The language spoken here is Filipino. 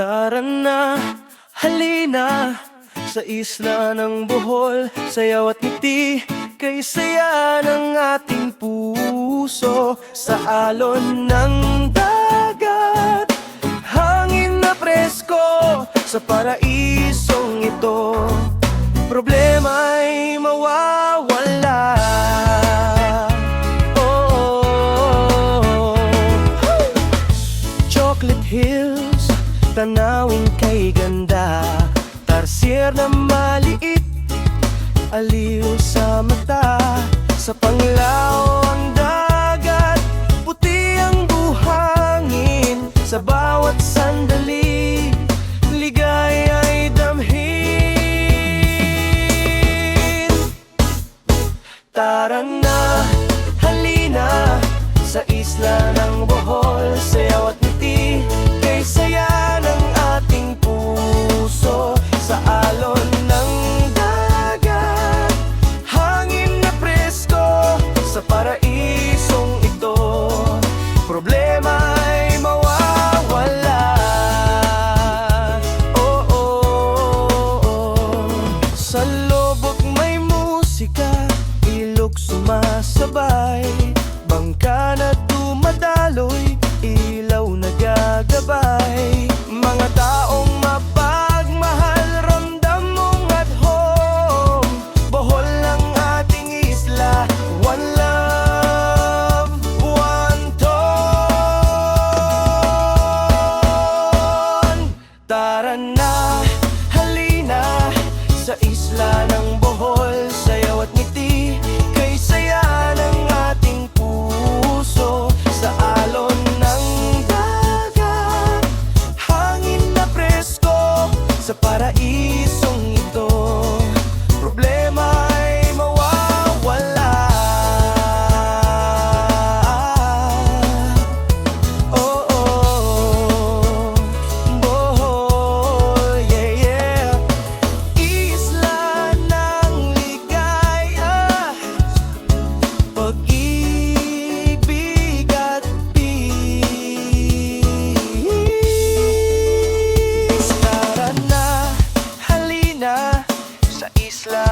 Tara na, halina Sa isla ng Bohol Sayaw at ngiti Kay saya ng ating puso Sa alon ng dagat. Hangin na presko Sa paraisong ito Problema'y mawawala Tanawin kay ganda. Tarsir na maliit Aliw sa mata. Sa panglaw ang dagat Puti ang buhangin. Sa bawat sandali Ligay ay damhin. Tara na, halina Sa isla ng Bohol. Sayaw at sumasabay Bangka na tumadaloy Ilaw na gagabay. Mga taong mapagmahal Ramdam mong at home. Bohol ang ating isla One love, one tone Tara na, halina Sa isla ng Bohol slow.